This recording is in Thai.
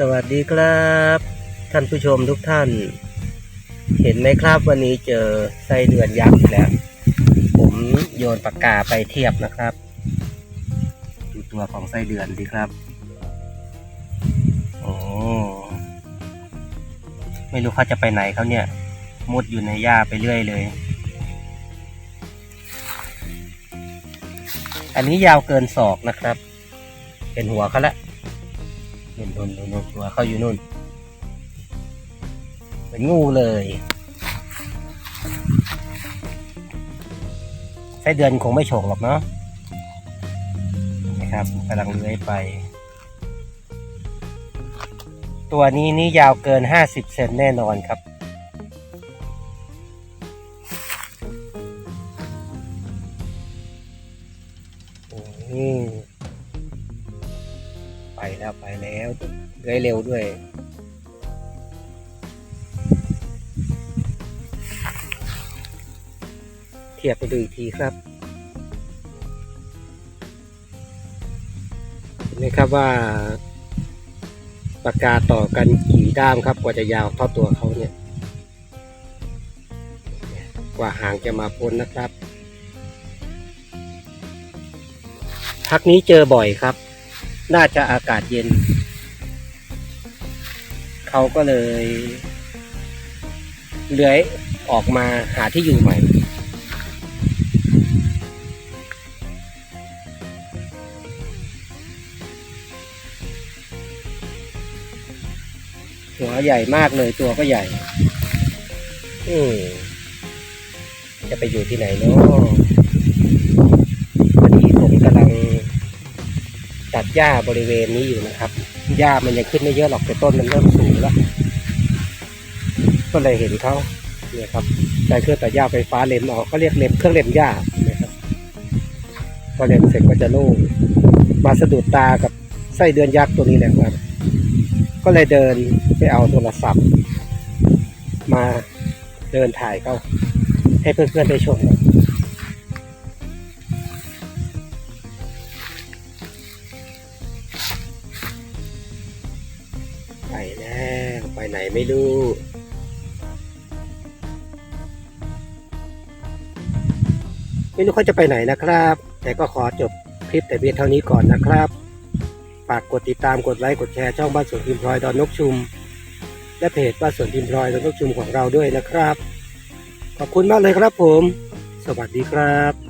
สวัสดีครับ ท่านผู้ชมทุกท่าน เห็นไหมครับวันนี้เจอไส้เดือนยักษ์แล้ว ผมโยนปากกาไปเทียบนะครับ ดูตัวของไส้เดือนสิครับโอ้ไม่รู้เขาจะไปไหนเขาเนี่ยมุดอยู่ในหญ้าไปเรื่อยเลย อันนี้ยาวเกินศอกนะครับ เป็นหัวเขาละ นู่นนู่นนู่นนู่นหัวเขาอยู่นู่น เป็นงูเลยไส้เดือนคงไม่โฉกหรอกเนาะนะครับกำลังเลื้อยไป ตัวนี้นี่ยาวเกินห้าสิบเซนแน่นอนครับอืม แล้วไปแล้วเลื้อยเร็วด้วยเทียบไปดูอีกทีครับเห็นไหมครับว่าปากกาต่อกันกี่ด้ามครับกว่าจะยาวเท่าตัวเขาเนี่ย กว่าหางจะมาพ้นนะครับ พักนี้เจอบ่อยครับ น่าจะอากาศเย็น เขาก็เลยเลื้อยออกมาหาที่อยู่ใหม่ หัวใหญ่มากเลยตัวก็ใหญ่ อืมจะไปอยู่ที่ไหนเนาะ หญ้าบริเวณนี้อยู่นะครับหญ้ามันยังขึ้นไม่เยอะหรอกแต่ต้นมันเริ่มสูงแล้ว ก็เลยเห็นเขาเนี่ยครับใช้เครื่องตัดหญ้าไฟฟ้าเล็มออกก็เรียกเล็มเครื่องเล็มหญ้านะครับพอเล็มเสร็จก็จะโล่งมาสะดุดตากับไส้เดือนยักษ์ตัวนี้แหละครับ ก็เลยเดินไปเอาโทรศัพท์ มาเดินถ่ายเขาให้เพื่อนๆได้ชมหน่อ ไปแล้วไปไหนไม่รู้ไม่รู้เขาจะไปไหนนะครับ แต่ก็ขอจบคลิปแต่เพียงเท่านี้ก่อนนะครับฝากกดติดตามกดไลค์กดแชร์ช่องบ้านสวนพิมพลอยดอนนกชุม และเพจบ้านสวนพิมพ์พลอยดอนนกชุมของเราด้วยนะครับ ขอบคุณมากเลยครับผม สวัสดีครับ